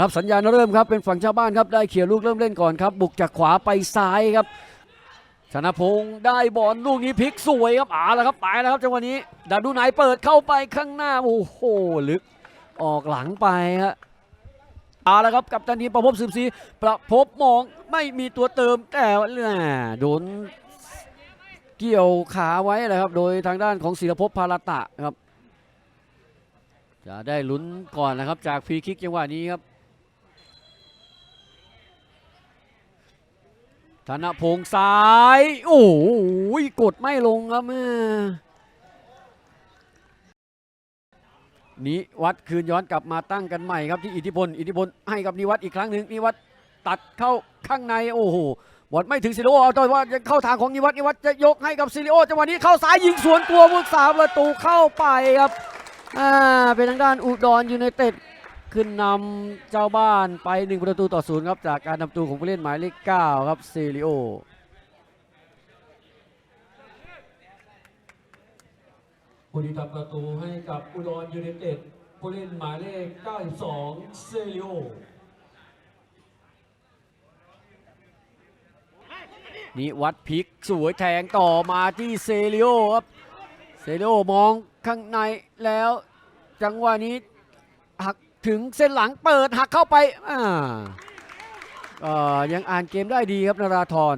ครับสัญญาณเริ่มครับเป็นฝั่งชาวบ้านครับได้เขี่ยลูกเริ่มเล่นก่อนครับ บุกจากขวาไปซ้ายครับชนะพงศ์ได้บอลลูกนี้พลิกสวยครับเอาและครับไปแล้วครับจังหวะนี้ดาดูไหนเปิดเข้าไปข้างหน้าโอ้โหลึกออกหลังไปครับเอาละครับกับตันทีประพบสืบศรีประพบมองไม่มีตัวเติมแต่ว่าแหม่โดนเกี่ยวขาไว้เลยครับ โดยทางด้านของศิลภพพาราตะครับ จะได้ลุ้นก่อนนะครับจากฟรีคิกจังหวะนี้ครับ ธนพงษ์ซ้าย โอ้โหกดไม่ลงครับแม่นิวัดคืนย้อนกลับมาตั้งกันใหม่ครับที่อิทธิพล อิทธิพลให้กับนิวัดอีกครั้งหนึ่งนิวัดตัดเข้าข้างในโอ้โหบอลไม่ถึงซิลิโอเอาแต่ว่าจะเข้าทางของนิวัดนิวัดจะยกให้กับซิลิโอจังหวะนี้เข้าซ้ายยิงสวนตัวมุกสามประตูเข้าไปครับอ่าเป็นทางด้านอุดรยูไนเต็ด ขึ้นนำเจ้าบ้านไป 1 ประตูต่อศูนย์ครับ จากการนำประตูของผู้เล่นหมายเลข9ครับเซริโอผู้ที่ทำประตูให้กับอุดรยูไนเต็ดผู้เล่นหมายเลข 92 เซริโอนี่วัดพลิกสวยแทงต่อมาที่เซริโอครับ เซริโอมองข้างในแล้วจังหวะนี้หัก ถึงเส้นหลังเปิดหักเข้าไปอ่ายังอ่านเกมได้ดีครับนราธร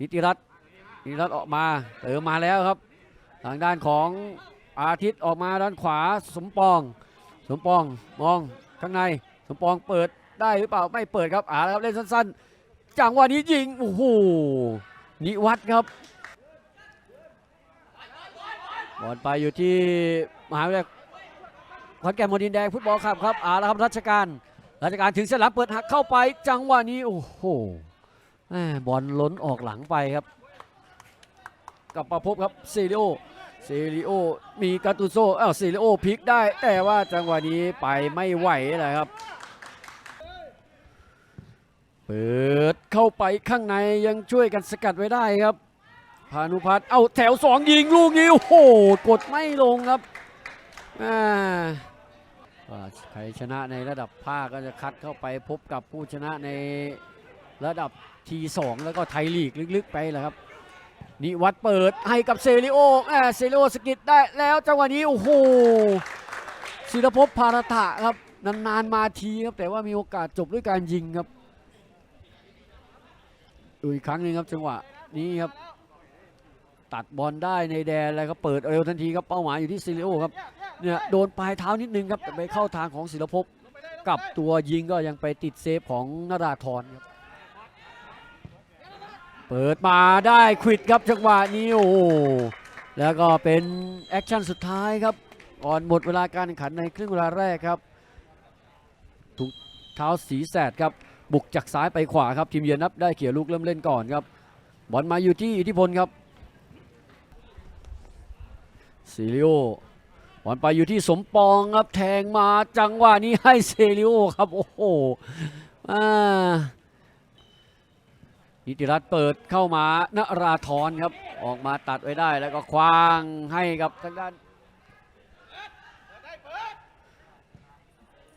นิติรัตน์นิติรัตน์ออกมาเติมมาแล้วครับ ทางด้านของอาทิตย์ออกมาด้านขวาสมปอง สมปองมองข้างในสมปองเปิดได้หรือเปล่าไม่เปิดครับอ่าแล้วครับเล่นสั้นๆจังหวะนี้ยิงโอ้โหนิวัฒน์ครับบอลไปอยู่ที่มหาวิทยาลัย ขอนแก่นมดินแดงฟุตบอลครับครับอาลครับรัชการรัชการถึงเส้นหลังเปิดหักเข้าไปจังหวะนี้โอ้โหบอลล้นออกหลังไปครับ กับมาพบครับเซริโอเซริโอมีกาตูโซเอ้าวเซริโอพลิกได้ แต่ว่าจังหวะนี้ไปไม่ไหวเลยครับเปิดเข้าไปข้างในยังช่วยกันสกัดไว้ได้ครับพานุพัฒน์เอาแถวสองยิงลูกนี้โอ้โหกดไม่ลงครับ ว่าใครชนะในระดับภาคก็จะคัดเข้าไปพบกับผู้ชนะในระดับทีสองแล้วก็ไทยลีกลึกๆไปแหละครับ นิวัดเปิดให้กับเซริโอแหมเซริโอสกิดได้แล้วจังหวะนี้โอ้โหศิลภพพาราตะครับนานๆมาทีครับแต่ว่ามีโอกาสจบด้วยการยิงครับดูอีกครั้งหนึงครับจังหวะนี้ครับตัดบอลได้ในแดนแล้วก็เปิดเร็วทันทีครับเป้าหมายอยู่ที่ซิลิโอครับ เนี่ยโดนปลายเท้านิดนึงครับแต่ไปเข้าทางของศิลภพกับตัวยิงก็ยังไปติดเซฟของนราธรครับเปิดมาได้ควิดครับจังหวะนี้โอ้แล้วก็เป็นแอคชั่นสุดท้ายครับก่อนหมดเวลาการแข่งขันในครึ่งเวลาแรกครับถูกเท้าสีแสดครับบุกจากซ้ายไปขวาครับทีมเยือนนับได้เขี่ยลูกเริ่มเล่นก่อนครับบอลมาอยู่ที่อิทธิพลครับซิลิโอ บอลไปอยู่ที่สมปองครับแทงมาจังหวะนี้ให้เซริโอครับโอ้โหอ่านิติรัตน์เปิดเข้ามานราธรครับออกมาตัดไว้ได้แล้วก็คว้างให้กับทางด้าน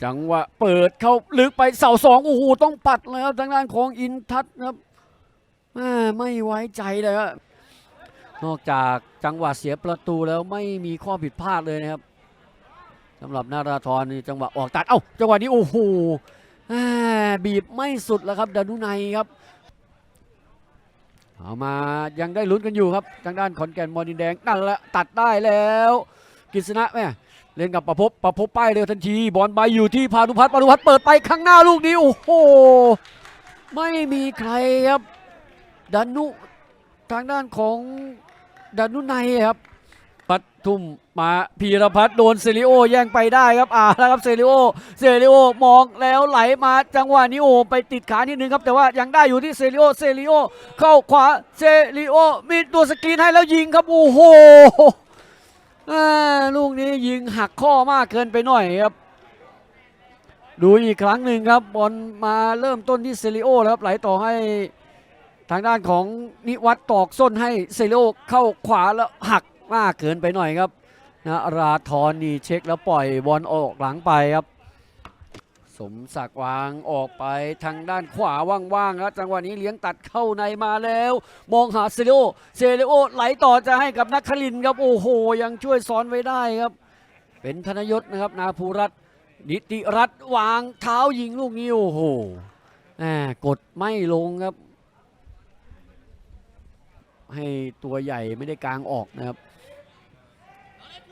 จังหวะเปิดเข้าลึกไปเสาสองโอ้โหต้องปัดเลยครับทางด้านของอินทัศน์ครับไม่ไว้ใจเลยครับนอกจาก จังหวะเสียประตูแล้วไม่มีข้อผิดพลาดเลยนะครับสำหรับนาราธรนี่จังหวะออกตัดเอ้าจังหวะนี้โอ้โหบีบไม่สุดแล้วครับดานุไนยครับเอามายังได้ลุ้นกันอยู่ครับทางด้านขอนแก่นมอนินแดงนั่นแหละตัดได้แล้วกฤษณะแม่เล่นกับประพบประพบป้ายเร็วทันทีบอลไปอยู่ที่พานุพัฒน์พานุพัฒน์เปิดไปข้างหน้าลูกนี้โอ้โหไม่มีใครครับดานุทางด้านของ ดานุไนครับปัดทุ่มมาพีรพัฒน์โดนเซริโอแย่งไปได้ครับอ่าแล้วครับเซริโอเซริโอมองแล้วไหลมาจังหวะนี้โอ้ไปติดขานิดนึงครับ แต่ว่ายังได้อยู่ที่เซริโอเซริโอเข้าขวาเซริโอมีตัวสกรีนให้แล้วยิงครับโอ้โหลูกนี้ยิงหักข้อมากเกินไปหน่อยครับ ดูอีกครั้งหนึ่งครับบอลมาเริ่มต้นที่เซริโอแล้วครับไหลต่อให้ ทางด้านของนิวัตตอกส้นให้เซริโอเข้าขวาแล้วหักมากเกินไปหน่อยครับนะราธรนี่เช็คแล้วปล่อยบอลออกหลังไปครับ สมศักดิ์วางออกไปทางด้านขวาว่างๆแล้วจังหวะนี้เลี้ยงตัดเข้าในมาแล้ว มองหาเซเลโอเซเลโอไหลต่อจะให้กับนักคลินครับโอ้โห ยังช่วยซ้อนไว้ได้ครับ เป็นธนยศนะครับนาภูรัตนิติรัตน์วางเท้ายิงลูกนี้โอ้โหแหมกดไม่ลงครับ ให้ตัวใหญ่ไม่ได้กลางออกนะครับ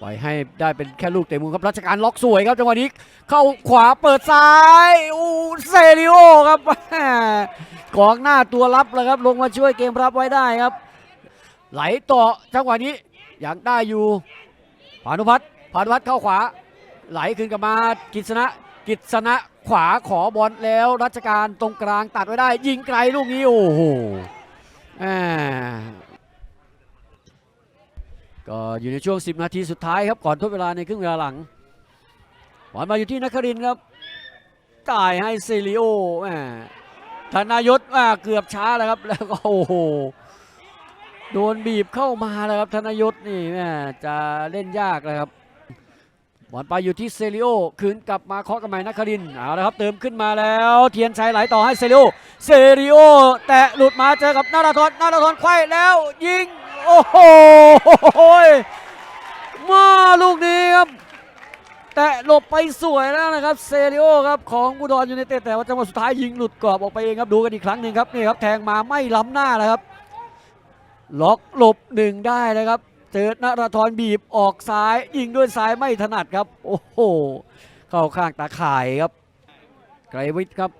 ปล่อยให้ได้เป็นแค่ลูกเตะมุมครับรัชการล็อกสวยครับจังหวะนี้เข้าขวาเปิดซ้ายอู้เซริโอครับกองหน้าตัวรับแล้วครับลงมาช่วยเกมรับไว้ได้ครับ ไหลต่อจังหวะนี้ยังได้อยู่พานุพัฒน์พานุพัฒน์เข้าขวา ไหลขึ้นกลับมากิษณะกิษณะขวาขอบอลแล้วรัชการตรงกลางตัดไว้ได้ ยิงไกลลูกนี้โอ้โหแหม่ ก็อยู่ในช่วง 10 นาทีสุดท้ายครับก่อนทดเวลาในครึ่งเวลาหลังบอลมาอยู่ที่นักครินครับจ่ายให้เซริโอแหมธนายศอ่าเกือบช้าแล้วครับ แล้วก็โอ้โหโดนบีบเข้ามาแล้วครับธนยศนี่แม่จะเล่นยากเลยครับบอลไปอยู่ที่เซริโอคืนกลับมาเคาะกับไม้นักครินเอาละครับเติมขึ้นมาแล้วเทียนชัยไหลต่อให้เซริโอเซริโอ แตะหลุดมาเจอกับนาราธรนาราธรไขว้แล้วยิง โอ้โหมาลูกนี้ครับ แตะหลบไปสวยแล้วนะครับ เซริโอครับของอุดรยูไนเต็ดแต่ว่าจังหวะสุดท้ายยิงหลุดกรอบออกไปเองครับดูกันอีกครั้งหนึ่งครับนี่ครับแทงมาไม่ล้ำหน้าแล้วครับ ล็อกหลบหนึ่งได้นะครับ เจอนราธรบีบออกซ้ายยิงด้วยซ้ายไม่ถนัดครับ โอ้โหเข้าข้างตาข่ายครับไกรวิทย์ครับ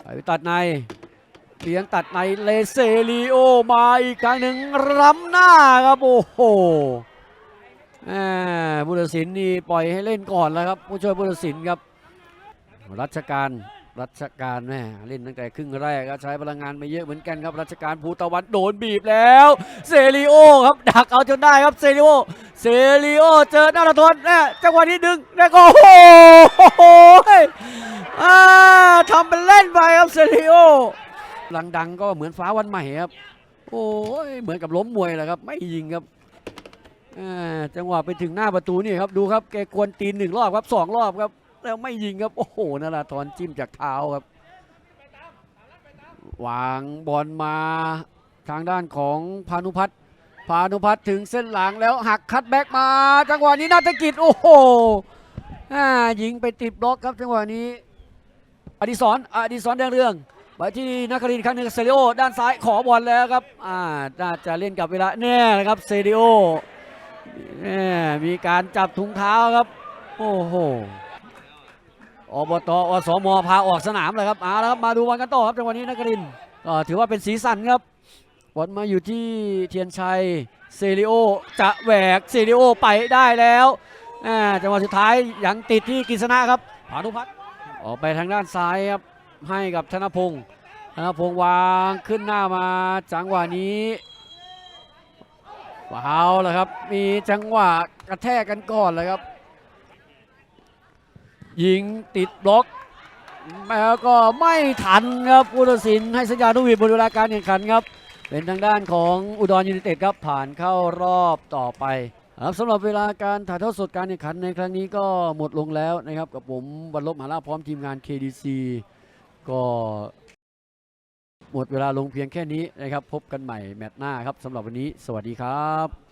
ไกรวิทย์ตัดใน เลี้ยงตัดในเลเซริโอมาอีกครั้งหนึ่งล้ำหน้าครับโอ้โหแหมบุรศิลป์นี่ปล่อยให้เล่นก่อนแล้วครับผู้ช่วยบุรศิลป์ครับ รัชการรัชการแม่เล่นตั้งแต่ครึ่งแรกก็ใช้พลังงานไปเยอะเหมือนกันครับรัชการภูตะวันโดนบีบแล้วเซริโอครับดักเอาจนได้ครับเซริโอเซริโอเจอหน้าทนแน่จังหวะนี้ดึงแล้วก็โอ้โหทำเป็นเล่นไปครับเซริโอ หลังดังก็เหมือนฟ้าวันใหม่ครับ โอ้ยเหมือนกับล้มมวยแหละครับ ไม่ยิงครับจังหวะไปถึงหน้าประตูนี่ครับดูครับแกกวนตีนหนึ่งรอบครับสองรอบครับ แล้วไม่ยิงครับ โอ้โหนาราธรจิ้มจากเท้าครับวางบอลมาทางด้านของพานุพัฒน์พานุพัฒน์ถึงเส้นหลังแล้วหักคัดแบ็กมา จังหวะนี้นาฏกิจโอ้โหอ่ายิงไปติดบล็อกครับจังหวะนี้ อดิศรอดิศรแดงเรือง ไปที่นักครินทร์ครั้งหนึ่งเซริโอด้านซ้ายขอบอลแล้วครับอ่าน่าจะเล่นกับเวลาแน่นะครับเซริโอแน่มีการจับถุงเท้าครับโอ้โหอบตอสมพาออกสนามเลยครับเอาละครับมาดูวันกันต่อครับจังหวะนี้นักรินทร์ก็ถือว่าเป็นสีสันครับบอลมาอยู่ที่เทียนชัยเซริโอจะแหวกเซริโอไปได้แล้วอ่าจังหวะสุดท้ายยังติดที่กฤษณะครับพานุพัฒน์ออกไปทางด้านซ้ายครับ ให้กับธนพงศ์ธนพงศ์วางขึ้นหน้ามาจังหวะนี้ฟาวแล้วครับ มีจังหวะกระแทกกันก่อนเลยครับ ยิงติดบล็อกแล้วก็ไม่ทันครับผู้ตัดสินให้สัญญาณนกหวีดหมดเวลาการแข่งขันครับ เป็นทางด้านของอุดรยูไนเต็ดครับผ่านเข้ารอบต่อไปครับสำหรับเวลาการถ่ายทอดสดการแข่งขันในครั้งนี้ก็หมดลงแล้วนะครับ กับผมวันลบมหาลาพร้อมทีมงาน KDC ก็หมดเวลาลงเพียงแค่นี้นะครับ พบกันใหม่แมตช์หน้าครับสำหรับวันนี้ สวัสดีครับ